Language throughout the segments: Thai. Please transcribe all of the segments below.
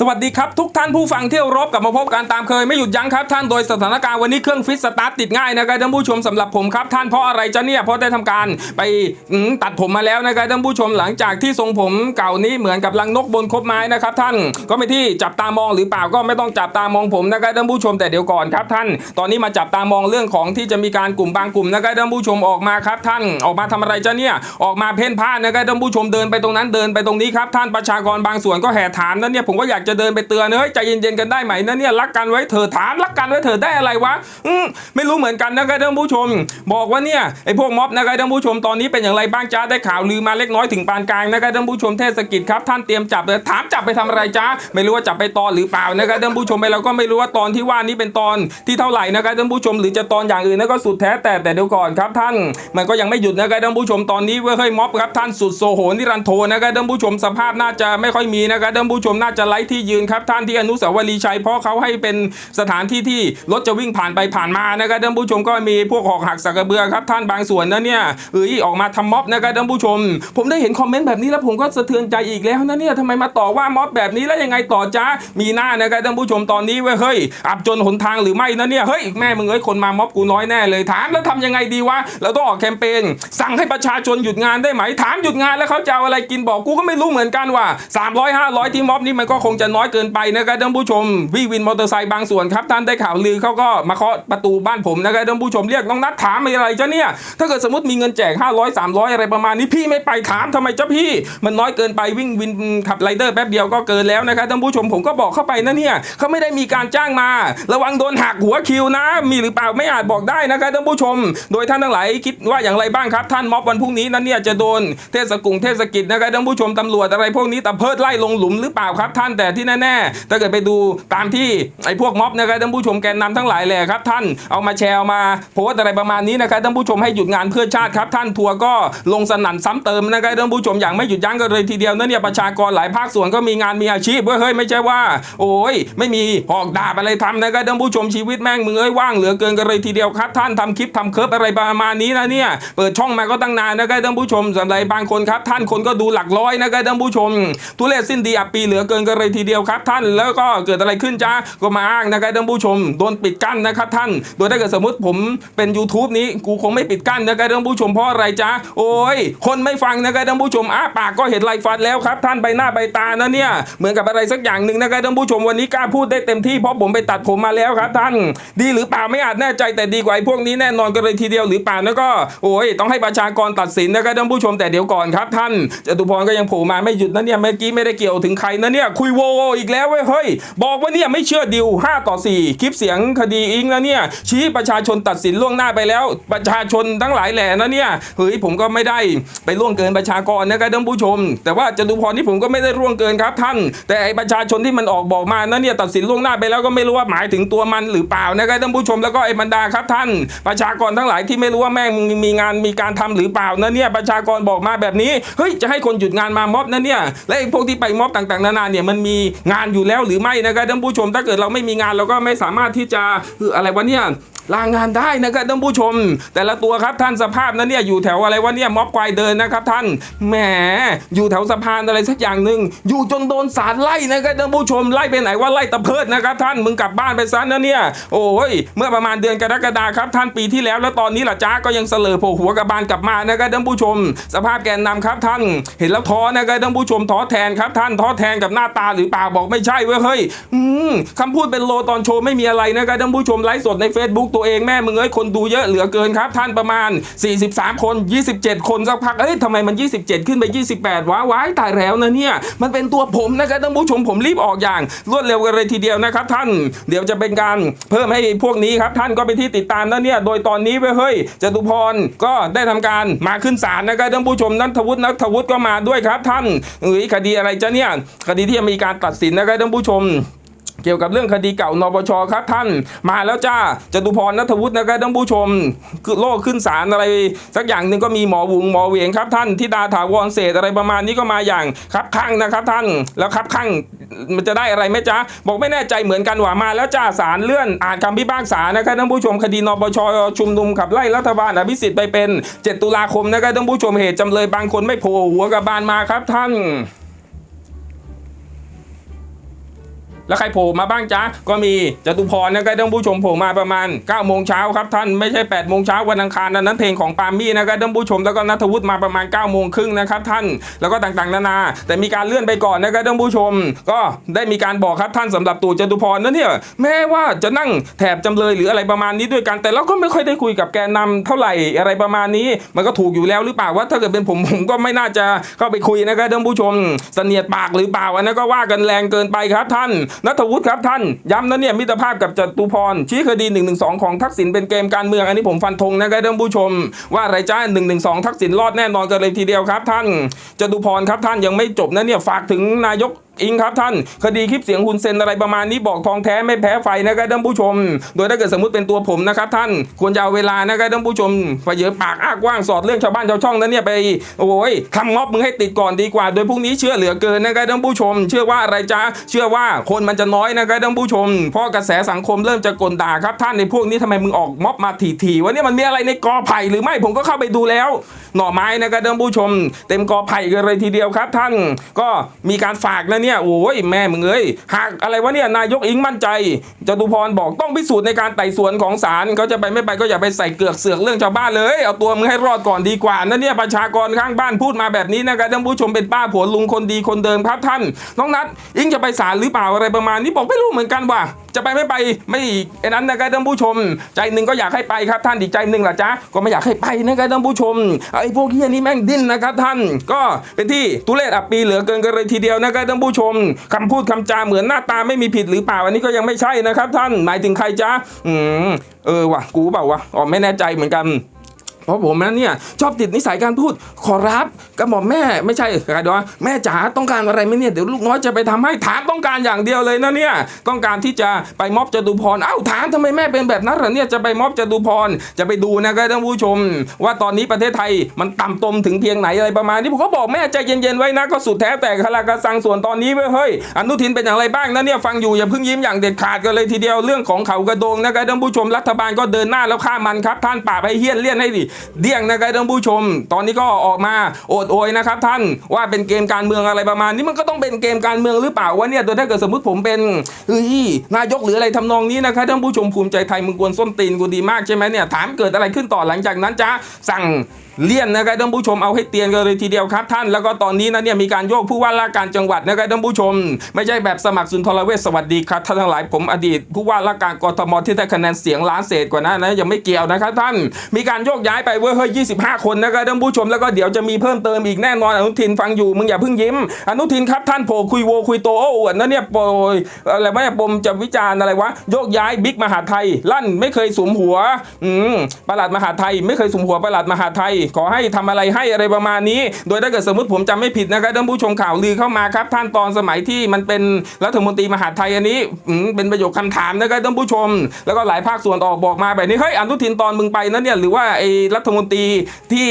สวัสดีครับ ทุกท่านผู้ฟังเที่เคารบกลับมาพบกันตามเคยไม่หยุดยั้งครับท่านโดยสถานการณ์วันนี้เครื่องฟิตสตาร์ทติดง่ายนะครับท่านผู้ชมสำหรับผมครับท่านเพราะอะไรจะเนี่ยเพราะได้ทำการไปตัดผมมาแล้วนะครับท่านผู้ชมหลังจากที่ทรงผมเก่านี้เหมือนกับลังนกบนคบไม้นะครับท่านก็ไม่ที่จับตามองหรือเปล่าก็ไม่ต้องจับตามองผมนะครับท่านผู้ชมแต่เดี๋ยวก่อนครับท่าน ตอนนี้มาจับตามองเรื่องของที่จะมีการกลุ่มบางกลุ่มนะครับท่านผู้ชมออกมาครับท่านออกมาทำอะไรจะเนี่ยออกมาเพ่นพ่านนะครับท่านผู้ชมเดินไปตรงนั้นเดินไปตรงนี้ครับท่านประชากรบางส่วนก็แห่ถามนั่นเนี่ยผมก็อยากจะเดินไปเตือนเฮ้ยใจเย็นๆกันได้ไหมนั่นเนี่ยรักกันไว้เถอถามรักกันไว้เถอได้อะไรวะอืมไม่รู้เหมือนกันนะครับท่านผู้ชม บอกว่าเนี่ยไอ้พวกม็อบนะครับท่านผู้ชมตอนนี้เป็นอย่างไรบ้างจ้าได้ข่าวลือมาเล็กน้อยถึงปานกลางนะครับท่านผู้ชมเทศกิจครับท่านเตรียมจับเลยถามจับไปทำอะไรจ้าไม่รู้ว่าจับไปตอนหรือเปล่านะครับท่านผู้ชมไปเราก็ไม่รู้ว่าตอนที่ว่านี้เป็นตอนที่เท่าไหร่นะครับท่านผู้ชมหรือจะตอนอย่างอื่นนั่นก็สุดแท้แต่แต่เดี๋ยวก่อนครับท่าน มันก็ยังไม่หยุดนะครับท่านผู้ชมตอนนี้เว้ยเฮ้ยม็อบครับท่านสุดโซโหนิรันโทนะครับท่านผู้ชมสภาพน่าจะไม่ค่อยมีนะครับท่านผู้ชมน่าจะไร้ที่ที่ยืนครับท่านที่อนุสาวรีย์ชัยเพราะเขาให้เป็นสถานที่ที่รถจะวิ่งผ่านไปผ่านมานะครับท่านผู้ชมก็มีพวกหอกหักสักเบือครับท่านบางส่วนนะเนี่ยเอ้ยออกมาทำม็อบนะครับท่านผู้ชม ผมได้เห็นคอมเมนต์แบบนี้แล้วผมก็สะเทือนใจอีกแล้วนะเนี่ยทำไมมาต่อว่าม็อบแบบนี้แล้วยังไงต่อจ้ามีหน้านะครับท่านผู้ชมตอนนี้เว้ยเฮ้ยอับจนหนทางหรือไม่นะเนี่ยเฮ้ยแม่มึงเอ้ยคนมาม็อบกูน้อยแน่เลยถามแล้วทำยังไงดีวะเราต้องออกแคมเปญสั่งให้ประชาชนหยุดงานได้ไหมถามหยุดงานแล้วเขาจะเอาอะไรกินบอกกูก็ไม่รู้เหมือนกันว่า300 500 ที่ม็อบนี่มันก็คงจะน้อยเกินไปนะครับท่านผู้ชมพี่วินมอเตอร์ไซค์บางส่วนครับท่านได้ข่าวลือเขาก็มาเคาะประตูบ้านผมนะครับท่านผู้ชมเรียกน้องนัดถามอะไรจ้ะเนี่ยถ้าเกิดสมมติมีเงินแจก 500 300 อะไรประมาณนี้พี่ไม่ไปถามทำไมจ้ะพี่ มันน้อยเกินไปวิ่งวินขับไรเดอร์แป๊บเดียวก็เกินแล้วนะครับท่านผู้ชมผมก็บอกเข้าไปนะเนี่ยเขาไม่ได้มีการจ้างมา ระวังโดนหักหัวคิวนะ มีหรือเปล่าไม่อาจบอกได้นะครับท่านผู้ชม โดยท่านทั้งหลายคิดว่าอย่างไรบ้างครับ ท่านม็อบวันพรุ่งนี้นั้นเนี่ยจะโดนเทศกุงเทศกิจนะครับท่านผู้ชมตำรวจอะไรพวกนี้ตะเพิดไล่ลงหลุมหรือเปล่าครับท่านแต่ที่แน่ๆถ้าเกิดไปดูตามที่ไอ้พวกม็อบนะครับท่านผู้ชมแกนนำทั้งหลายแหละครับท่านเอามาแชร์ามาโพสอะไรประมาณนี้นะครับท่านผู้ชมให้หยุดงานเพื่อชาติครับท่านทัวร์ก็ลงสนั่นซ้ำเติมนะครับท่านผู้ชมอย่างไม่หยุดยั้งกันเลยทีเดียวนั่นเนี่ยประชากรหลายภาคส่วนก็มีงานมีอาชีพเว้ยเฮ้ยไม่ใช่ว่า โอ้ยไม่มีหอกดาบอะไรทำนะครับท่านผู้ชมชีวิตแม่งมึงเอ้ยว่างเหลือเกินกันเลยทีเดียวครับ ท่านทำคลิปทำเคิร์ฟอะไรประมาณนี้นะเนี่ยเปิดช่องมาก็ตั้งนานนะครับท่านผู้ชมสำหรับบางคนครับ ท่านคนก็ดูหลักร้อยนะครับท่านผู้ชมทุเรศสิ้นดีอับปีเหลือเกินกันเลยทีเดียวครับท่านแล้วก็เกิดอะไรขึ้นจ้าก็มาอ้างนะครับท่านผู้ชมโดนปิดกั้นนะครับท่าน โดยถ้าเกิดสมมติผมเป็น YouTube นี้กูคงไม่ปิดกั้นนะครับท่านผู้ชมเพราะอะไรจ้าโอ้ยคนไม่ฟังนะครับท่านผู้ชมอ้าปากก็เห็นไรฟันแล้วครับ ท่านใบหน้าใบตานะเนี่ยเหมือนกับอะไรสักอย่างหนึ่งนะครับท่านผู้ชมวันนี้กล้าพูดได้เต็มที่เพราะผมไปตัดผมมาแล้วครับ ท่าน ดีหรือเปล่าไม่อาจแน่ใจแต่ดีกว่าไอ้พวกนี้แน่นอนกันเลยทีเดียวหรือเปล่าแล้วก็โอ้ยต้องให้ประชากรตัดสินนะครับท่านผู้ชมแต่เดี๋ยวก่อนครับ ท่านจตุพรก็ยังโผล่มาไม่หยุดนะเนี่ยเมื่อกี้ไม่ได้เกี่ยวถึงใครนะเนี่ยคุยโวโวอีกแล้วเว้ยเฮ้ย บอกว่าเนี่ยไม่เชื่อดิว 5 ต่อ 4 คลิปเสียงคดีอิงนะเนี่ย ชี้ประชาชนตัดสินล่วงหน้าไปแล้ว ประชาชนทั้งหลายแหล่นะเนี่ยเฮ้ยผมก็ไม่ได้ไปล่วงเกินประชากรนะครับท่านผู้ชม แต่ว่าจตุพรนี่ผมก็ไม่ได้ล่วงเกินครับท่าน แต่ไอประชาชนที่มันออกบอกมานะเนี่ยตัดสินล่วงหน้าไปแล้วก็ไม่รู้ว่าหมายถึงตัวมันหรือเปล่านะครับท่านผู้ชมแล้วก็ไอ้บรรดาครับท่าน ประชากรทั้งหลายที่ไม่รู้ว่าแม่งมีงานมีการทำหรือเปล่านะเนี่ยประชากรบอกมาแบบนี้เฮ้ยจะให้คนหยุดงานมาม็อบนะเนี่ยและไอ้พวกที่ไปม็อบต่างๆนานาเนี่ยมันมีงานอยู่แล้วหรือไม่นะครับท่านผู้ชมถ้าเกิดเราไม่มีงานเราก็ไม่สามารถที่จะอะไรวะเนี่ย ลางานได้นะครับท่านผู้ชม แต่ละตัวครับท่านสภาพนั้นเนี่ยอยู่แถวอะไรวะเนี่ยม็อบควายเดินนะครับท่านแหมอยู่แถวสะพานอะไรสักอย่างหนึ่งอยู่จนโดนสารไล่นะครับท่านผู้ชมไล่ไปไหนว่าไล่ตะเพิดนะครับท่านมึงกลับบ้านไปซะนะเนี่ยโอ้ยเมื่อประมาณเดือนกรกฎาครับท่านปีที่แล้วแล้วตอนนี้ล่ะจ้าก็ยังเสลอโผล่หัวกระบาลกลับมานะครับท่านผู้ชม สภาพแกนนำครับท่าน เห็นแล้วท้อนะครับท่านผู้ชมท้อแทนครับท่านท้อแทนกับหน้าตาหรือปล่าบอกไม่ใช่เว้ยเฮ้ยคำพูดเป็นโลตอนโชว์ไม่มีอะไรนะครับท่านผู้ชมไลฟ์สดใน Facebook ตัวเองแม่มึงเอ้ยคนดูเยอะเหลือเกินครับ ท่านประมาณ 43 คน 27 คนสักพักเอ้ยทำไมมัน 27 ขึ้นไป 28ว้าวายตายแล้วนะเนี่ยมันเป็นตัวผมนะครับท่านผู้ชมผมรีบออกอย่าง รวดเร็วกันเลยทีเดียวนะครับ ท่านเดี๋ยวจะเป็นการเพิ่มให้พวกนี้ครับ ท่านก็ไปนที่ติดตามนะเนี่ยโดยตอนนี้เว้ยเฮ้ยจตุพรก็ได้ทำการมาขึ้นศาลนะครับท่านผู้ชมนัทวุฒินัทวุฒิก็มาด้วยครับ ท่านเอ้ยคดีอะไรจะเนี่ยคดีที่มีการตัดสินนะครับท่านผู้ชม เกี่ยวกับเรื่องคดีเก่านปชครับท่านมาแล้วจ้าจตุพรนัทวุฒินะครับท่านผู้ชมคือโลกขึ้นศาลอะไร สักอย่างหนึ่งก็มีหมอวุงหมอเวียงครับท่านทิดาถาวรเศษอะไรประมาณนี้ก็มาอย่างครับข้างนะครับท่านแล้วครับข้างมันจะได้อะไรไหมจ๊ะบอกไม่แน่ใจเหมือนกันว่ามาแล้วจ้าศาลเลื่อนอ่านคำพิพากษานะครับท่านผู้ชมคดีนปชชุมนุมขับไล่รัฐบาลอภิสิทธิ์ไปเป็น 7 ตุลาคมนะครับท่านผู้ชมเหตุจำเลยบางคนไม่โผล่หัวกับบานมาครับท่าน แล้วใครโผล่มาบ้างจ๊ะก็มีจตุพรนะครับท่านผู้ชมโผล่มาประมาณ9โมงเช้าครับท่านไม่ใช่8โมงเช้าวันอังคารนะนั้นเพลงของปามี่นะครับท่านผู้ชมแล้วก็นัทวุฒิมาประมาณ9โมงครึ่งนะครับท่านแล้วก็ต่างๆ นานา แต่มีการเลื่อนไปก่อนนะครับท่านผู้ชม ก็ได้มีการบอกครับท่านสำหรับตู่จตุพรนั่นเนี่ยแม้ว่าจะนั่งแถบจำเลยหรืออะไรประมาณนี้ด้วยกัน แต่เราก็ไม่ค่อยได้คุยกับแกนนำเท่าไหร่อะไรประมาณนี้ มันก็ถูกอยู่แล้วหรือเปล่าว่าถ้าเกิดเป็นผมผมก็ไม่น่าจะเข้าไปคุยนะครับท่านผู้ชมเสนียดปากหรือเปล่าอันนั้นก็ว่ากันแรงเกินไปครับท่านนัทวุฒิครับท่านย้ำนะเนี่ยมิตรภาพกับจตุพร ชี้คดี1นึของทักษิณเป็นเกมการเมือง อันนี้ผมฟันธงนะครับท่านผู้ชม ว่าอะไรจ้า1นึทักษิณรอดแน่นอนกันเลยทีเดียวครับ ท่านจตุพรครับท่านยังไม่จบนะเนี่ยฝากถึงนายก อิงครับท่าน คดีคลิปเสียงคุณเซนอะไรประมาณนี้บอกทองแท้ไม่แพ้ไฟนะครับท่านผู้ชม โดยถ้าเกิดสมมติเป็นตัวผมนะครับท่านควรจะเอาเวลานะครับท่านผู้ชมไปเยอะปากอ้ากว้างสอดเรื่องชาวบ้านชาวช่องนั้นเนี่ยไปโอ้ยทำม็อบมึงให้ติดก่อนดีกว่า โดยพรุ่งนี้เชื่อเหลือเกินนะครับท่านผู้ชม เชื่อว่าอะไรจ้าเชื่อว่าคนมันจะน้อยนะครับท่านผู้ชมเพราะกระแสสังคมเริ่มจะกลด่าครับท่านในพวกนี้ทำไมมึงออกม็อบมาถี่ๆวะเนี่ยมันมีอะไรในกอไผ่หรือไม่ผมก็เข้าไปดูแล้ว หน่อไม้นะครับท่านผู้ชม เต็มกอไผ่กันเลยทีเดียวครับท่านก็มีการฝากนะเนี่ยโอ้ยแม่มึงเอ้ยหากอะไรวะเนี่ยนายกอิงมั่นใจจตุพรบอกต้องพิสูจน์ในการไต่สวนของศาลเขาจะไปไม่ไปก็อย่าไปใส่เกือกเสือกเรื่องชาวบ้านเลย เอาตัวมึงให้รอดก่อนดีกว่านั่นเนี่ยประชากรข้างบ้านพูดมาแบบนี้นะครับท่านผู้ชมเป็นป้าผัวลุงคนดีคนเดิมครับท่าน น้องนัทอิงจะไปศาลหรือเปล่าอะไรประมาณนี้บอกไม่รู้เหมือนกันว่า จะไปไม่ไปไม่ไอ้นั้นนะครับท่านผู้ชม ใจหนึ่งก็อยากให้ไปครับท่านอีกใจหนึ่งล่ะจ๊ะก็ไม่อยากให้ไปนะครับท่านผู้ชมไอ้พวกเฮียนี้แม่งดิ้นนะครับท่าน ก็เป็นที่ทุเรศอับปีเหลือเกินกันเลยทีเดียวนะครับท่านผู้ชมคำพูดคำจาเหมือนหน้าตาไม่มีผิดหรือเปล่าอันนี้ก็ยังไม่ใช่นะครับ ท่านหมายถึงใครจ๊ะอืมเออวะกูเปล่าวะอ๋อไม่แน่ใจเหมือนกัน เพราะผมนั้นเนี่ยชอบติดนิสัยการพูดขอรับกระหม่อมแม่ไม่ใช่ใครดว่าแม่จ๋าต้องการอะไรไหมเนี่ยเดี๋ยวลูกน้อยจะไปทำให้ถามต้องการอย่างเดียวเลยนะเนี่ยต้องการที่จะไปม็อบจตุพรเอ้าถามทำไมแม่เป็นแบบนั้นเหรอเนี่ยจะไปม็อบจตุพรจะไปดูนะครับท่านผู้ชม ว่าตอนนี้ประเทศไทยมันต่ำตมถึงเพียงไหนอะไรประมาณนี้ผมก็บอกแม่ใจเย็นๆไว้นะก็สุดแท้แต่คลากระสังส่วนตอนนี้เว้ยเฮ้ยอนุทินเป็นอย่างไรบ้างนะเนี่ยฟังอยู่อย่าเพิ่งยิ้มอย่างเด็ดขาดกันเลยทีเดียวเรื่องของเขากระโดงนะครับท่านผู้ชมรัฐบาลก็เดินหน้าแล้วฆ่ามันครับท่านป่าบให้เฮี้ยนเลี่ยนให้ดิเดี่ยงนะครับท่านผู้ชม ตอนนี้ก็ออกมาโอดโอยนะครับท่านว่าเป็นเกมการเมืองอะไรประมาณนี้มันก็ต้องเป็นเกมการเมืองหรือเปล่าวะเนี่ยโดยถ้าเกิดสมมติผมเป็นเฮ้ยนายกหรืออะไรทำนองนี้นะครับท่านผู้ชมภูมิใจไทยมึงกวนส้นตีนกูดีมากใช่ไหมเนี่ยถามเกิดอะไรขึ้นต่อหลังจากนั้นจ้าสั่ง เลี่ยนนะครับท่านผู้ชมเอาให้เตียนกันเลยทีเดียวครับท่านแล้วก็ตอนนี้นะเนี่ยมีการโยกผู้ว่าราชการจังหวัดนะครับท่านผู้ชม ไม่ใช่แบบสมัครสุนทรเวชสวัสดีครับท่านทั้งหลายผมอดีต ผู้ว่าราชการกทมที่ได้คะแนนเสียงล้านเศษกว่านั้นนะยังไม่เกี่ยวนะครับท่านมีการโยกย้ายไปเว้ยเฮ้ย25 คนนะครับท่านผู้ชมแล้วก็เดี๋ยวจะมีเพิ่มเติมอีกแน่นอนอนุทินฟังอยู่มึงอย่าเพิ่งยิ้ม อนุทินครับท่านโผล่คุยโวคุยโตโอ้อวดนะเนี่ยโปรยอะไรวะเนี่ยปมจะวิจารณ์อะไรวะโยกย้ายบิ๊กมหาไทย ลั่นไม่เคยสมหัวอืมประหลัดมหาไทย ไม่เคยสมหัวประหลัดมหาไทยขอให้ทำอะไรให้อะไรประมาณนี้ โดยถ้าเกิดสมมติผมจำไม่ผิดนะครับท่านผู้ชมข่าวลือเข้ามาครับ ท่านตอนสมัยที่มันเป็นรัฐมนตรีมหาดไทยอันนี้เป็นประโยคคำถามนะครับท่านผู้ชม แล้วก็หลายภาคส่วนออกบอกมาแบบนี้เฮ้ยอนุทินตอนมึงไปนั้นเนี่ยหรือว่าไอ้รัฐมนตรีที่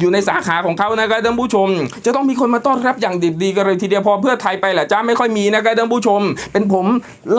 อยู่ในสาขาของเขานะครับท่านผู้ชม จะต้องมีคนมาต้อนรับอย่างดิบดีกันเลยทีเดียวพอเพื่อไทยไปแหละจ้าไม่ค่อยมีนะครับท่านผู้ชม เป็นผม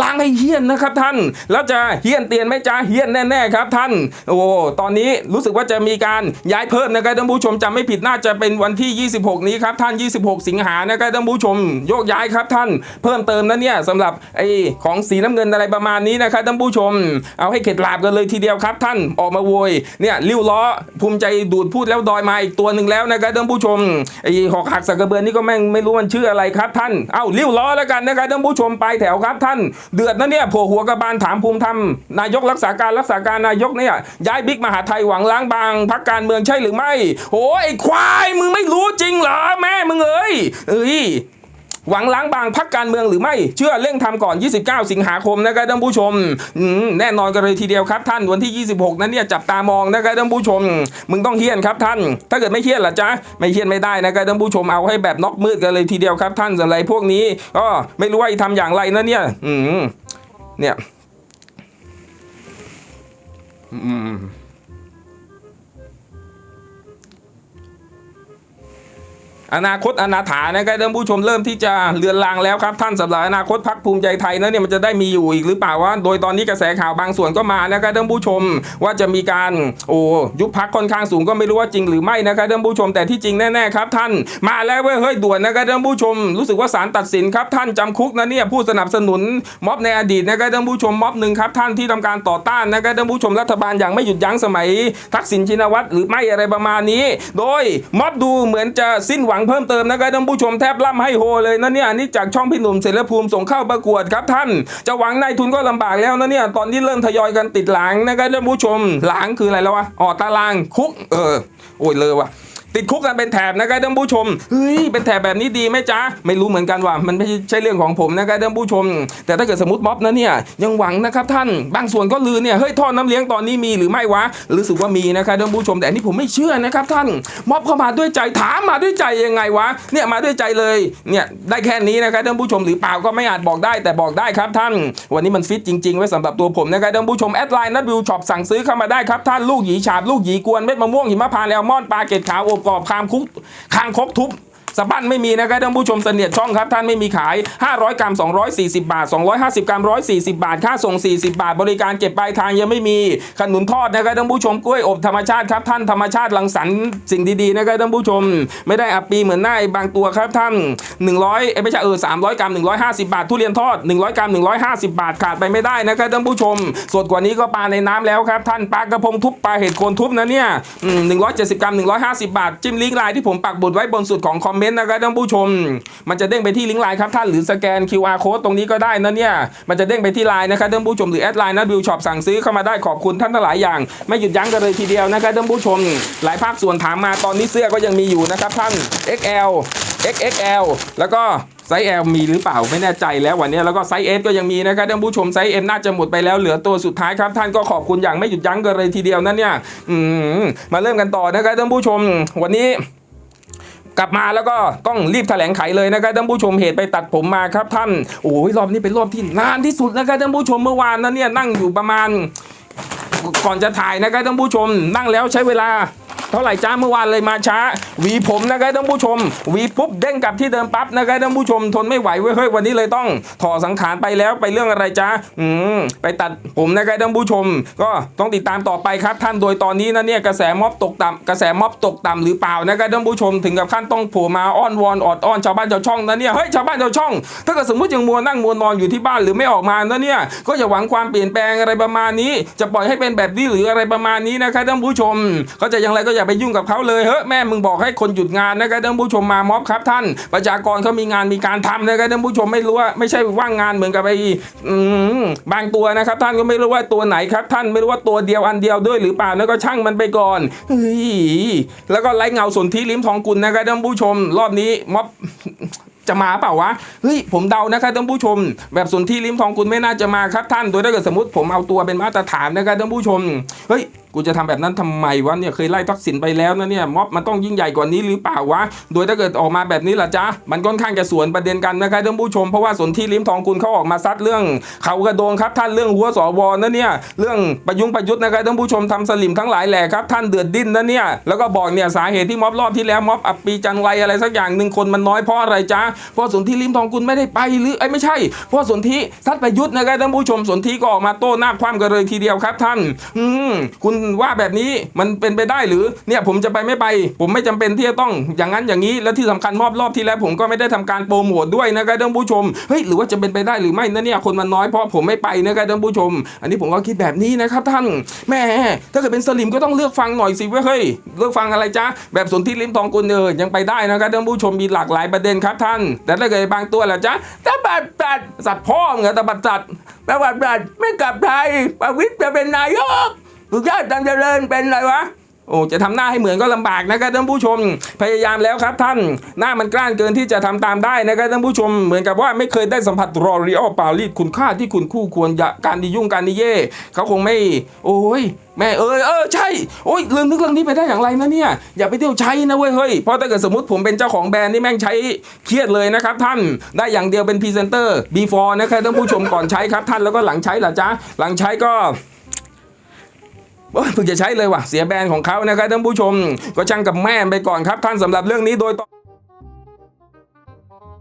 ล้างให้เฮี้ยนนะครับท่าน แล้วจะเฮี้ยนเตียนไหมจ้าเฮี้ยนแน่ๆครับท่าน โอ้ตอนนี้รู้สึกว่าจะมีการย้ายเพิ่มนะครับท่านผู้ชมจำไม่ผิดน่าจะเป็นวันที่ 26 นี้ครับท่าน 26 สิงหานะครับท่านผู้ชมโยกย้ายครับท่านเพิ่มเติมนะเนี่ยสำหรับไอ้ของสีน้ำเงินอะไรประมาณนี้นะครับท่านผู้ชม เอาให้เข็ดหลาบกันเลยทีเดียวครับ ท่านออกมาโวยเนี่ยริ้วล้อภูมิใจดูดพูดแล้วดอยมาอีกตัวหนึ่งแล้วนะครับท่านผู้ชมไอ้หอกหักสักกระเบือนนี่ก็แม่งไม่รู้มันชื่ออะไรครับท่านเอ้าริ้วล้อแล้วกันนะครับท่านผู้ชมไปแถวครับท่านเดือดนะเนี่ยโผล่หัวกระบาลถามภูมิธรรมนายกรักษาการรักษาการนายกเนี่ยย้ายบิ๊กมหาไทยหวังล้างบางพักการเมืองใช่หรือไม่โอ้ยไอ้ควายมึงไม่รู้จริงเหรอแม่มึงเอ้ยเอ้ยหวังล้างบางพักการเมืองหรือไม่ เชื่อเร่งทำก่อน 29 สิงหาคมนะครับท่านผู้ชมมแน่นอนกันเลยทีเดียวครับท่านวันที่ 26 นั้นเนี่ยจับตามองนะครับท่านผู้ชม มึงต้องเฮี้ยนครับท่าน ถ้าเกิดไม่เฮี้ยนล่ะจ๊ะไม่เฮี้ยนไม่ได้นะครับท่านผู้ชมเอาให้แบบน็อกมืดกันเลยทีเดียวครับท่านอะไรพวกนี้ก็ไม่รู้ว่าจะทำอย่างไรนะเนี่ยอืเนี่ยอืม อนาคตอนาถานะครับท่านผู้ชมเริ่มที่จะเลือนลางแล้วครับท่านสำหรับอนาคตพักภูมิใจไทยนั้นเนี่ยมันจะได้มีอยู่อีกหรือเปล่าว่าโดยตอนนี้กระแสข่าวบางส่วนก็มานะครับท่านผู้ชมว่าจะมีการโอ้ยุบพักค่อนข้างสูงก็ไม่รู้ว่าจริงหรือไม่นะครับท่านผู้ชมแต่ที่จริงแน่ๆครับท่านมาแล้วเว้ยเฮ้ยด่วนนะครับท่านผู้ชม รู้สึกว่าศาลตัดสินครับท่านจำคุกนะเนี่ยผู้สนับสนุนม็อบในอดีตนะครับท่านผู้ชมม็อบหนึ่งครับท่านที่ทำการต่อต้านนะครับท่านผู้ชมรัฐบาลอย่างไม่หยุดยั้งสมัย ทักษิณชินวัตรหรือไม่อะไรประมาณนี้ โดยม็อบดูเหมือนจะสิ้นหวังเพิ่มเติมนะครับท่านผู้ชมแทบล่ำให้โฮเลยนะเนี่ยอันนี้จากช่องพี่หนุ่มเสรภูมิส่งเข้าประกวดครับท่านจะหวังนายทุนก็ลำบากแล้วนะเนี่ยตอนนี้เริ่มทยอยกันติดหลังนะครับท่านผู้ชมหลังคืออะไรแล้ววะอ๋อตารางคุกเออโอ้ยเลยว่ะ ติดคุกกันเป็นแถบนะครับท่านผู้ชมเฮ้ยเป็นแถบแบบนี้ดีไหมจ๊ะไม่รู้เหมือนกันว่ามันไม่ใช่เรื่องของผมนะครับท่านผู้ชม แต่ถ้าเกิดสมมติม็อบนะเนี่ยยังหวังนะครับท่านบางส่วนก็ลือเนี่ยเฮ้ยท่อน้ำเลี้ยงตอนนี้มีหรือไม่วะรู้สึกว่ามีนะครับท่านผู้ชม แต่อันนี้ผมไม่เชื่อนะครับท่านม็อบเข้ามาด้วยใจถามมาด้วยใจยังไงวะเนี่ยมาด้วยใจเลยเนี่ยได้แค่นี้นะครับท่านผู้ชมหรือเปล่าก็ไม่อาจบอกได้แต่บอกได้ครับท่าน วันนี้มันฟิตจริง ๆ ไว้สำหรับตัวผมนะครับท่านผู้ชมแอดไลน์นัดวิวช็อปสั่งซื้อเข้ามาได้ครับท่านลูกหยีฉาบลูกหยีกวนเม็ดมะม่วงหิมพานต์แอลมอนปลาเกล็ดขาวอบกรอบคามคุกคางคกทุบ สะบั้นไม่มีนะครับท่านผู้ชมเสนียดช่องครับท่านไม่มีขาย 500 กรัม 240 บาท 250 กรัม 140 บาท ค่าส่ง 40 บาท บริการเก็บปลายทางยังไม่มีขนุนทอดนะครับท่านผู้ชมกล้วยอบธรรมชาติครับท่านธรรมชาติรังสรรค์สิ่งดีๆนะครับท่านผู้ชม ไม่ได้อับปีเหมือนหน้าบางตัวครับท่าน 100เอ้ไม่ใช่เออ300 กรัม 150 บาท ทุเรียนทอด 100 กรัม 150 บาทขาดไปไม่ได้นะครับท่านผู้ชม สดกว่านี้ก็ปลาในน้ำแล้วครับท่านปลากระพงทุบปลาเห็ดโคนทุบนะเนี่ย170 กรัม 150 บาท จิ้มลิงก์ไลน์ที่ผมปักบุดไว้บนสุดของคอมเมนต์นะครับท่านผู้ชม มันจะเด้งไปที่ลิงก์ไลน์ครับท่านหรือสแกน QR code ตรงนี้ก็ได้นะเนี่ยมันจะเด้งไปที่ไลน์นะครับท่านผู้ชมหรือแอดไลน์นะบิวช็อปสั่งซื้อเข้ามาได้ขอบคุณท่านทั้งหลายอย่าง ไม่หยุดยั้งกันเลยทีเดียวนะครับท่านผู้ชม หลายภาคส่วนถามมาตอนนี้เสื้อก็ยังมีอยู่นะครับท่าน XL XXL แล้วก็ไซส์ L มีหรือเปล่าไม่แน่ใจแล้ววันนี้แล้วก็ไซส์ S ก็ยังมีนะครับท่านผู้ชมไซส์ M น่าจะหมดไปแล้วเหลือตัวสุดท้ายครับท่านก็ขอบคุณอย่างไม่หยุดยั้งกันเลยทีเดียวนั่นเนี่ยมมาเริ่มกันต่อนะครับท่านผู้ชมวันนี้ กลับมาแล้วก็ต้องรีบแถลงไขเลยนะครับท่านผู้ชมเหตุไปตัดผมมาครับท่านโอ้ยรอบนี้เป็นรอบที่นานที่สุดนะครับท่านผู้ชมเมื่อวานนั้นเนี่ยนั่งอยู่ประมาณ ก่อนจะถ่ายนะครับท่านผู้ชมนั่งแล้วใช้เวลา เท่าไหร่จ้าเมื่อวานเลยมาช้าวีผมนะครับท่านผู้ชมวีปุ๊บเด้งกลับที่เดิมปั๊บนะครับท่านผู้ชมทนไม่ไหวเว้ยเฮ้ยวันนี้เลยต้องถอดสังขารไปแล้วไปเรื่องอะไรจ้าอืมไปตัดผมนะครับท่านผู้ชม ก็ต้องติดตามต่อไปครับท่านโดยตอนนี้นะเนี่ยกระแสม็อบตกต่ำกระแสม็อบตกต่ำหรือเปล่านะครับท่านผู้ชมถึงกับขั้นต้องโผล่มาอ้อนวอนออดอ้อนชาวบ้านชาวช่องนะเนี่ยเฮ้ยชาวบ้านชาวช่อง ถ้าเกิดสมมติยังมัวนั่งมัวนอนอยู่ที่บ้านหรือไม่ออกมานะเนี่ยก็อย่าหวังความเปลี่ยนแปลงอะไรประมาณนี้ จะปล่อยให้เป็นแบบนี้หรืออะไรประมาณนี้นะครับท่านผู้ชมเขาจะอย่างไรก็อย่าาไปยุ่งกับเขาเลยเฮ้ยแม่มึงบอกให้คนหยุดงานนะครับท่านผู้ชมมาม็อบครับท่าน ประชากรเขามีงานมีการทำนะครับท่านผู้ชมไม่รู้ว่าไม่ใช่ว่างงานเหมือนกับไอ้บางตัวนะครับ ท่านก็ไม่รู้ว่าตัวไหนครับ ท่านไม่รู้ว่าตัวเดียวอันเดียวด้วยหรือเปล่าแล้วก็ช่างมันไปก่อนเฮ้ยแล้วก็ไล่เงาสนที่ลิ้มทองกุลนะครับท่านผู้ชม รอบนี้ม็อบจะมาเปล่าวะ เฮ้ย ผมเดานะครับท่านผู้ชม แบบส่วนที่ลิ้มทองคุณไม่น่าจะมาครับท่าน โดยถ้าเกิดสมมติผมเอาตัวเป็นมาตรฐานนะครับท่านผู้ชม เฮ้ย กูจะทำแบบนั้นทำไมวะเนี่ยเคยไล่ทักษิณไปแล้วนะเนี่ยม็อบมันต้องยิ่งใหญ่กว่านี้หรือเปล่าวะ โดยถ้าเกิดออกมาแบบนี้ล่ะจ๊ะมันค่อนข้างจะสวนประเด็นกันนะครับท่านผู้ชมเพราะว่าสนที่ลิ้มทองคุณเขาออกมาซัดเรื่องเขากระโดงครับท่านเรื่องหัวสวนะเนี่ยเรื่องประยุงประยุทธ์นะครับท่านผู้ชมทำสลิมทั้งหลายแหล่ครับท่านเดือดดิ้นนะเนี่ยแล้วก็บอกเนี่ยสาเหตุที่ม็อบรอบที่แล้วม็อบอัปปีจันไรอะไรสักอย่างหนึ่งคนมันน้อยเพราะอะไรจ๊ะเพราะสนที่ลิ้มทองคุณไม่ได้ไปหรือไอ้ไม่ใช่เพราะสนที่ซัดประยุทธ์นะครับท่านผู้ชมสนที่ก็ออกมาโต้หน้าความกันเลยทีเดียวครับท่านอืมคุณว่าแบบนี้มันเป็นไปได้หรือเนี่ยผมจะไปไม่ไป ผมไม่จำเป็นที่จะต้องอย่างนั้นอย่างนี้ แล้วที่สำคัญมอบรอบที่แล้วผมก็ไม่ได้ทำการโปรโมทด้วยนะครับท่านผู้ชมเฮ้ยหรือว่าจะเป็นไปได้หรือไม่นะเนี่ยคนมันน้อยเพราะผมไม่ไปนะครับท่านผู้ชม อันนี้ผมก็คิดแบบนี้นะครับท่านแม่ถ้าเกิดเป็นสลิมก็ต้องเลือกฟังหน่อยสิเว้ยเฮ้ยเลือกฟังอะไรจ๊ะแบบสนที่ลิ้มทองกุลเออยังไปได้นะครับท่านผู้ชมมีหลากหลายประเด็นครับท่าน แต่ถ้าเกิดบางตัวล่ะจ๊ะต่บัดบัดสัตว์พ่อเหรอต่บัดสัตว์แต่บัดบัดไม่กลับไทยประวิตรจะเป็นนายก สุดยอดตังเจริญเป็นอะไรวะโอ้จะทำหน้าให้เหมือนก็ลำบากนะครับท่านผู้ชมพยายามแล้วครับท่านหน้ามันกล้านเกินที่จะทำตามได้นะครับท่านผู้ชมเหมือนกับว่าไม่เคยได้สัมผัสรอรีออปารีดคุณค่าที่คุณคู่ควรการดียุ่งการดีเย่เขาคงไม่ โอ้ยแม่เออเออใช่โอ้ยลืมนึกเรื่องนี้ไปได้อย่างไรนะเนี่ยอย่าไปเที่ยวใช้นะเว้ยเฮ้ยเพราะถ้าเกิดสมมติผมเป็นเจ้าของแบรนด์นี่แม่งใช้เครียดเลยนะครับท่านได้อย่างเดียวเป็นพรีเซนเตอร์ before นะครับท่านผู้ชมก่อนใช้ครับท่านแล้วก็หลังใช้ล่ะจ๊ะหลังใช้ก็ เพิ่งจะใช้เลยว่ะเสียแบรนด์ของเขานะครับท่านผู้ชม ก็ช่างกับแม่ไปก่อนครับท่านสำหรับเรื่องนี้โดยต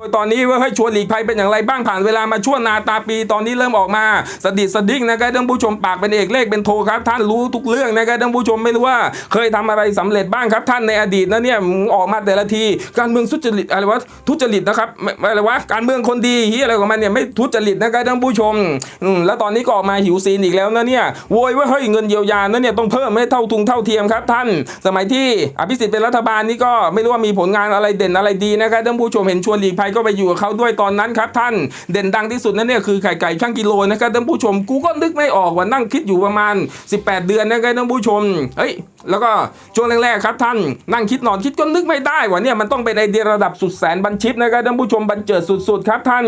รงตอนนี้ว่าให้ชวนหลีกภัยเป็นอย่างไรบ้างผ่านเวลามาชั่วนาตาปีตอนนี้เริ่มออกมาสดิดสดิ้งนะครับท่านผู้ชมปากเป็นเอกเลขเป็นโทครับ ท่านรู้ทุกเรื่องนะครับท่านผู้ชมไม่รู้ว่า เคยทำอะไรสำเร็จบ้างครับ ท่านในอดีตนะเนี่ยออกมาแต่ละที การเมืองทุจริตอะไรวะทุจริตนะครับอะไรวะการเมืองคนดีเฮียอะไรของมันเนี่ยไม่ทุจริตนะครับท่านผู้ชมอืมแล้วตอนนี้ก็ออกมาหิวซีนอีกแล้วนะเนี่ยโวยว่าเฮ้ยเงินเยียวยานะเนี่ยต้องเพิ่มให้เท่าทุงเท่าเทียมครับ ท่าน สมัยที่อภิสิทธิ์เป็นรัฐบาลนี่ก็ไม่รู้ว่ามีผลงานอะไรเด่นอะไรดีนะครับท่านผู้ชมเห็นชวนหลีกภัยก็ไปอยู่กับเขาด้วยตอนนั้นครับท่านเด่นดังที่สุดนั่นเนี่ยคือไข่ไก่ช่างกิโลนะครับท่านผู้ชมกูก็นึกไม่ออกว่านั่งคิดอยู่ประมาณ 18 เดือนนะครับท่านผู้ชมเฮ้ยแล้วก็ช่วงแรกๆครับท่านนั่งคิดนอนคิดก็นึกไม่ได้ว่าเนี่ยมันต้องเป็นไอเดียระดับสุดแสนบันชิปนะครับท่านผู้ชมบันเจิดสุดๆครับท่าน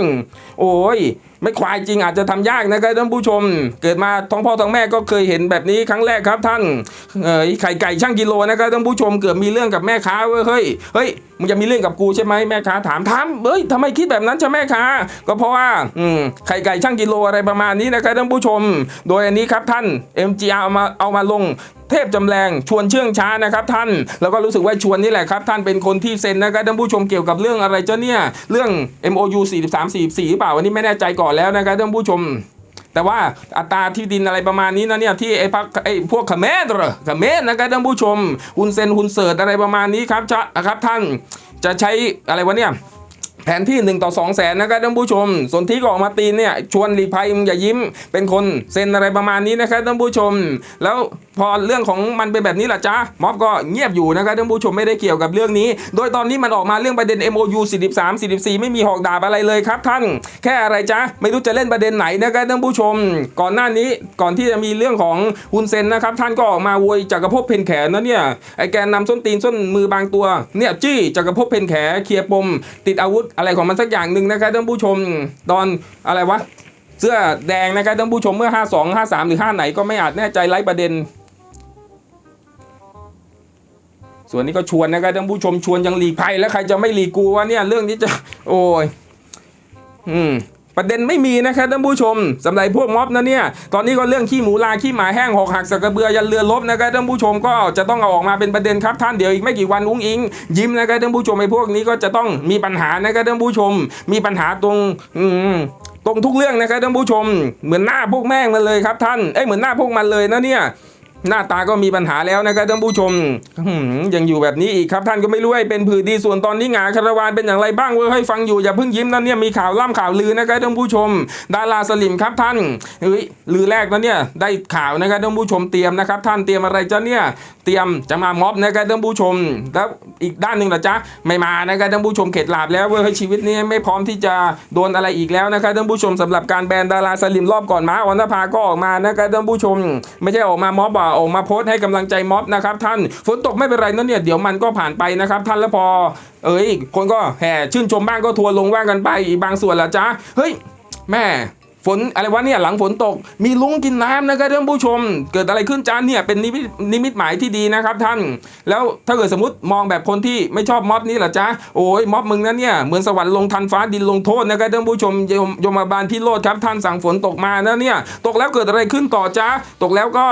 โอ้ยไม่ควายจริงอาจจะทำยากนะครับท่านผู้ชม เกิดมาท้องพ่อท้องแม่ก็เคยเห็นแบบนี้ครั้งแรกครับท่านเอ่อไข่ไก่ช่างกิโลนะครับท่านผู้ชมเกือบมีเรื่องกับแม่ค้าเว้ยเฮ้ยเฮ้ยมึงจะมีเรื่องกับกูใช่ไหมแม่ค้าถามถามเฮ้ยทำไมคิดแบบนั้นใช่แม่ค้าก็เพราะว่าอืมไข่ไก่ช่างกิโลอะไรประมาณนี้นะครับท่านผู้ชม โดยอันนี้ครับท่าน MGR เอามาเอามาลง เทพจำแรงชวนเชื่องช้านะครับท่าน แล้วก็รู้สึกว่าชวนนี่แหละครับท่านเป็นคนที่เซ็นนะครับท่านผู้ชมเกี่ยวกับเรื่องอะไรเจ้าเนี่ยเรื่อง MOU 43 44หรือเปล่าวันนี้ไม่แน่ใจก่อนแล้วนะครับท่านผู้ชมแต่ว่าอัตราที่ดินอะไรประมาณนี้นะเนี่ยที่ไอ้พักไอ้พวกขมรเหรอเขมรนะครับท่านผู้ชมหุนเซนหุนเสิร์ตอะไรประมาณนี้ครับจะครับท่านจะใช้อะไรวะเนี่ยแผนที่ 1 ต่อ 2 แสนนะครับท่านผู้ชม ส่วนที่ก็ออกมาตีนเนี่ยชวนหลีภัยมึงอย่ายิ้มเป็นคนเซ็นอะไรประมาณนี้นะครับท่านผู้ชม แล้วพอเรื่องของมันเป็นแบบนี้ล่ะจ๊ะม็อบก็เงียบอยู่นะครับท่านผู้ชมไม่ได้เกี่ยวกับเรื่องนี้ โดยตอนนี้มันออกมาเรื่องประเด็น MOU 43 44 ไม่มีหอกดาบอะไรเลยครับท่าน แค่อะไรจ๊ะไม่รู้จะเล่นประเด็นไหนนะครับท่านผู้ชม ก่อนหน้านี้ก่อนที่จะมีเรื่องของฮุนเซนนะครับท่านก็ออกมาโวยจักรภพเพนแขนนะเนี่ยไอแกนนำส้นตีนส้นมือบางตัวเนี่ยจี้จักรภพเพนแขเคลียร์ปม ติดอาวุธอะไรของมันสักอย่างหนึ่งนะครับท่านผู้ชมตอนอะไรวะเสื้อแดงนะครับท่านผู้ชมเมื่อ 52 53 หรือ 5 ไหนก็ไม่อาจแน่ใจไร้ประเด็น ส่วนนี้ก็ชวนนะครับท่านผู้ชมชวนยังหลีกภัยแล้วใครจะไม่หลีกกูวะเนี่ยเรื่องนี้จะโอ้ยอืมประเด็นไม่มีนะครับท่านผู้ชมสำหรับพวกม็อบนะเนี่ยตอนนี้ก็เรื่องขี้หมูลาขี้หมาแห้งหอกหักสกกระเบือยันเรือลบนะครับท่านผู้ชมก็จะต้องเอาออกมาเป็นประเด็นครับท่านเดี๋ยวอีกไม่กี่วันอุ้งอิง ยิ้มนะครับท่านผู้ชมไอ้พวกนี้ก็จะต้องมีปัญหานะครับท่านผู้ชม มีปัญหาตรงอืมตรงทุกเรื่องนะครับท่านผู้ชม เหมือนหน้าพวกแม่งมันเลยครับท่านเอ้ยเหมือนหน้าพวกมันเลยนะเนี่ย หน้าตาก็มีปัญหาแล้วนะครับท่านผู้ชมยังอยู่แบบนี้อีกครับ ท่านก็ไม่รู้ให้เป็นผืนดีส่วนตอนนี้หงาคารวานเป็นอย่างไรบ้างเว้ยให้ฟังอยู่อย่าเพิ่งยิ้มนะเนี่ยมีข่าวล่ำข่าวลือนะครับท่านผู้ชม ดาราสลิมครับท่านเฮ้ยลือแรกนะเนี่ยได้ข่าวนะครับท่านผู้ชมเตรียมนะครับ ท่านเตรียมอะไรจ้ะเนี่ยเตรียมจะมาม็อบนะครับท่านผู้ชม แล้วอีกด้านหนึ่งล่ะจ๊ะไม่มานะครับท่านผู้ชมเข็ดหลาบแล้วเว้ยให้ชีวิตนี้ไม่พร้อมที่จะโดนอะไรอีกแล้วนะครับท่านผู้ชมสำหรับการแบนดาราสลิมรอบก่อนมาออนภาก็ออกมานะครับท่านผู้ชม ไม่ใช่ออกมาม็อบอออกมาโพสต์ให้กำลังใจม็อบนะครับท่านฝนตกไม่เป็นไรนะเนี่ยเดี๋ยวมันก็ผ่านไปนะครับท่านแล้วพอ เอ้ยคนก็แห่ชื่นชมบ้างก็ทัวร์ลงว่างกันไปบางส่วนละจ๊ะเฮ้ยแม่ฝนอะไรวะเนี่ยหลังฝนตกมีลุงกินน้ำนะครับท่านผู้ชม เกิดอะไรขึ้นจ้าเนี่ยเป็นนิมิตนิมิตหมายที่ดีนะครับท่าน แล้วถ้าเกิดสมมติมองแบบคนที่ไม่ชอบม็อบนี้ล่ะจ๊ะโอ้ยม็อบมึงนั้นเนี่ยเหมือนสวรรค์ลงทันฟ้าดินลงโทษนะครับท่านผู้ชมยมยมบาลพิโรธครับท่านสั่งฝนตกมานะเนี่ยตกแล้วเกิดอะไรขึ้นต่อจ้าตกแล้วก็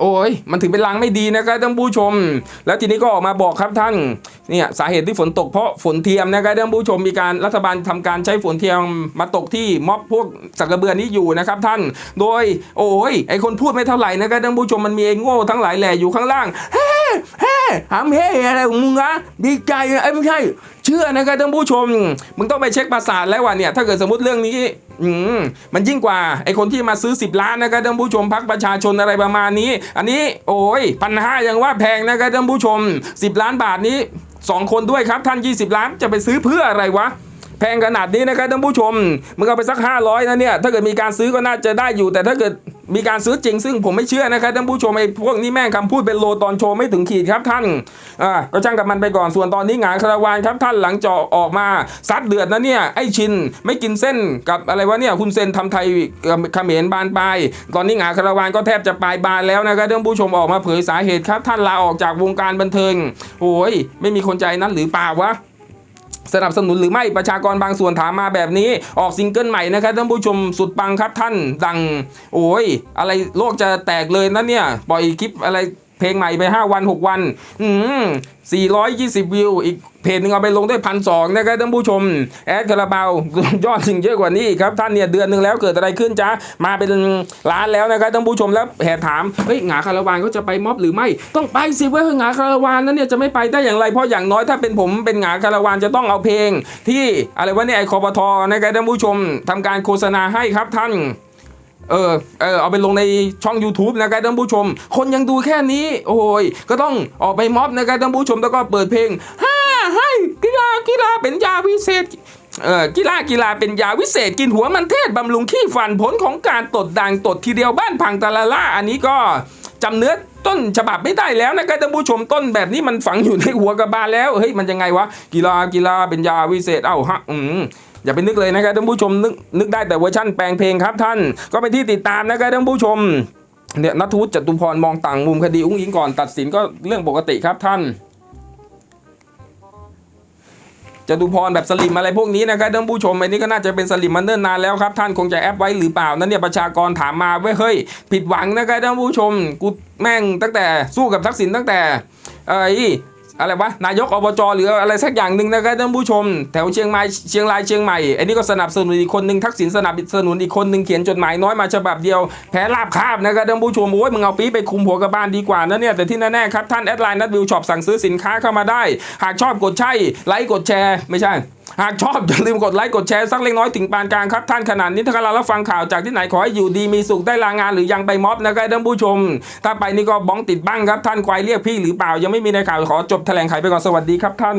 โอ้ยมันถึงเป็นลางไม่ดีนะครับท่านผู้ชม แล้วทีนี้ก็ออกมาบอกครับท่านเนี่ยสาเหตุที่ฝนตกเพราะฝนเทียมนะครับท่านผู้ชมมีการรัฐบาลทำการใช้ฝนเทียมมาตกที่ม็อบพวกสักกระเบือนี้อยู่นะครับท่าน โดย โอ้ยไอคนพูดไม่เท่าไหร่นะครับท่านผู้ชมมันมีไอโง่ทั้งหลายแหล่อยู่ข้างล่างเฮ้ เฮ้หามเฮ้อะไรของมึงอะดีใจนะไอ้ยไม่ใช่ เชื่อนะครับท่านผู้ชม มึงต้องไปเช็คประสาทแล้วว่าเนี่ย ถ้าเกิดสมมติเรื่องนี้อืมมันยิ่งกว่าไอคนที่มาซื้อ 10 ล้านนะครับท่านผู้ชมพักประชาชนอะไรประมาณนี้ อันนี้โอ้ยพันห้ายังว่าแพงนะครับท่านผู้ชม 10 ล้านบาทนี้ 2 คนด้วยครับท่าน 20 ล้านจะไปซื้อเพื่ออะไรวะ แพงขนาดนี้นะครับท่านผู้ชมมึงเอาไปสัก 500นะเนี่ยถ้าเกิดมีการซื้อก็น่าจะได้อยู่ แต่ถ้าเกิดมีการซื้อจริง ซึ่งผมไม่เชื่อนะครับท่านผู้ชมไอ้พวกนี้แม่งคำพูดเป็นโลตอนโชว์ไม่ถึงขีดครับท่านอ่าก็ช่างกับมันไปก่อนส่วนตอนนี้หงายคาราวานครับท่านหลังจอออกมาซัดเดือดนะเนี่ยไอ้ชินไม่กินเส้นกับอะไรวะเนี่ยคุณเซนทำไทยเขมรบานปลายตอนนี้หงายคาราวานก็แทบจะปลายบานแล้วนะครับท่านผู้ชมออกมาเผยสาเหตุครับ ท่านลาออกจากวงการบันเทิงโอ้ยไม่มีคนใจนั้นหรือเปล่าวะ สนับสนุนหรือไม่ประชากรบางส่วนถามมาแบบนี้ ออกซิงเกิลใหม่นะครับท่านผู้ชมสุดปังครับท่านดัง โอ้ย อะไรโลกจะแตกเลยนะเนี่ย ปล่อยคลิปอะไร เพลงใหม่ไป 5 วัน 6 วัน อืม420 วิว อีกเพจหนึ่งเอาไปลงด้วยพันสองนะครับท่านผู้ชม แอดคาราบาวยอดถึงเยอะกว่านี้ครับ ท่านเนี่ยเดือนหนึ่งแล้วเกิดอะไรขึ้นจ๊ะมาเป็นล้านแล้วนะครับท่านผู้ชมแล้วแห่ถาม เฮ้ยหงาคาราวานเขาจะไปม็อบหรือไม่ ต้องไปสิเว้ยหงาคาราวานนั้นเนี่ยจะไม่ไปได้อย่างไร เพราะอย่างน้อยถ้าเป็นผมเป็นหงาคาราวานจะต้องเอาเพลง ที่อะไรวะเนี่ยไอคอปทนะครับท่านผู้ชมทำการโฆษณาให้ครับท่าน เออเออเอาไปลงในช่อง YouTube นะครับท่านผู้ชม คนยังดูแค่นี้ โอ้ยก็ต้องออกไปม็อบนะครับท่านผู้ชมแล้วก็เปิดเพลงฮ่าให้กีฬากีฬาเป็นยาวิเศษเออกีฬากีฬาเป็นยาวิเศษกินหัวมันเทศบำรุงขี้ฟันผลของการตดด่างตดทีเดียวบ้านพังตะละล่าอันนี้ก็จำเนื้อต้นฉบับไม่ได้แล้วนะครับท่านผู้ชมต้นแบบนี้มันฝังอยู่ในหัวกระบาลแล้วเฮ้ยมันยังไงวะกีฬากีฬาเป็นยาวิเศษเอ้าฮะอืม อย่าไปนึกเลยนะครับท่านผู้ชมนึกนึกได้แต่เวอร์ชั่นแปลงเพลงครับท่าน ก็เป็นที่ติดตามนะครับท่านผู้ชมเนี่ยนัทวุฒิจตุพรมองต่างมุมคดีอุ้งอิงก่อนตัดสินก็เรื่องปกติครับท่านจตุพรแบบสลิมอะไรพวกนี้นะครับท่านผู้ชมอันนี้ก็น่าจะเป็นสลิมมาเนิ่นนานแล้วครับท่านคงจะแอปไว้หรือเปล่านั่นเนี่ยประชากรถามมาเว้ยเฮ้ยผิดหวังนะครับท่านผู้ชมกูแม่งตั้งแต่สู้กับทักษิณตั้งแต่เอ้ อะไรวะนายกอบจหรืออะไรสักอย่างหนึ่งนะครับท่านผู้ชม แถวเชียงใหม่เชียงรายเชียงใหม่อันนี้ก็สนับสนุนอีกคนหนึ่งทักษิณสนับสนุนอีกคนหนึ่งเขียนจดหมายน้อยมาฉบับเดียวแพ้ราบคาบนะครับท่านผู้ชมโอ้ยมึงเอาปีไปคุมหัวกระบาลดีกว่านะเนี่ยแต่ที่แน่ๆครับท่านแอดไลน์นัดวิวช็อปสั่งซื้อสินค้าเข้ามาได้ หากชอบกดใช่ไลค์กดแชร์ไม่ใช่หากชอบอย่าลืมกดไลค์กดแชร์สักเล็กน้อยถึงปานกลางครับท่านขนาดนี้ถ้าเรารับฟังข่าวจากที่ไหนขอให้อยู่ดีมีสุขได้ลางานหรือยังไปม็อบนะครับท่านผู้ชม ถ้าไปนี่ก็บ้องติดบ้างครับท่านควายเรียกพี่หรือเปล่ายังไม่มีในข่าวขอจบแถลงไขไปก่อนสวัสดีครับท่าน